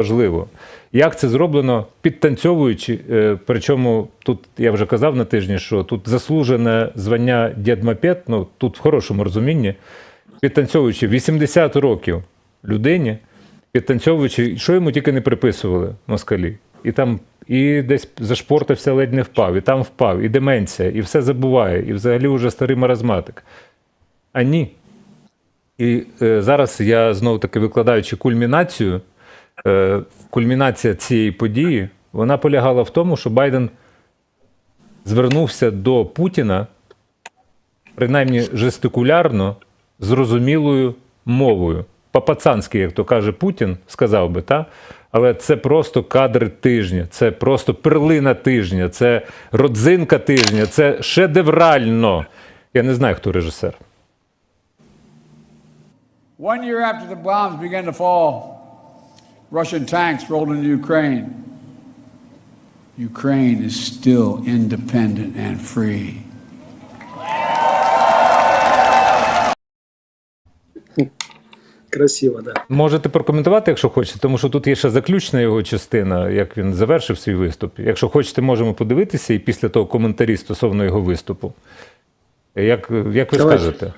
важливо. Як це зроблено, підтанцьовуючи, е, причому тут я вже казав на тижні, що тут заслужене звання Дід Мопед, ну тут в хорошому розумінні, підтанцьовуючи 80 років людині, підтанцьовуючи, що йому тільки не приписували москалі. І там і десь зашпортився, ледь не впав, і там впав, і деменція, і все забуває, і взагалі вже старий маразматик. А ні. І е, зараз я знову таки викладаючи кульмінацію, кульмінація цієї події, вона полягала в тому, що Байден звернувся до Путіна, принаймні жестикулярно, зрозумілою мовою. По-пацанськи, як то каже Путін, сказав би, та? але це просто кадр тижня, це просто перлина тижня, це родзинка тижня, це шедеврально. Я не знаю, хто режисер. One year after the bombs began to fall, Russian tanks rolled into Ukraine. Ukraine is still independent and free. Красиво, да. Можете прокоментувати, якщо хочете, тому що тут є ще заключна його частина, як він завершив свій виступ. Якщо хочете, можемо подивитися і після того коментарі стосовно його виступу. Як, як ви Давайте. скажете?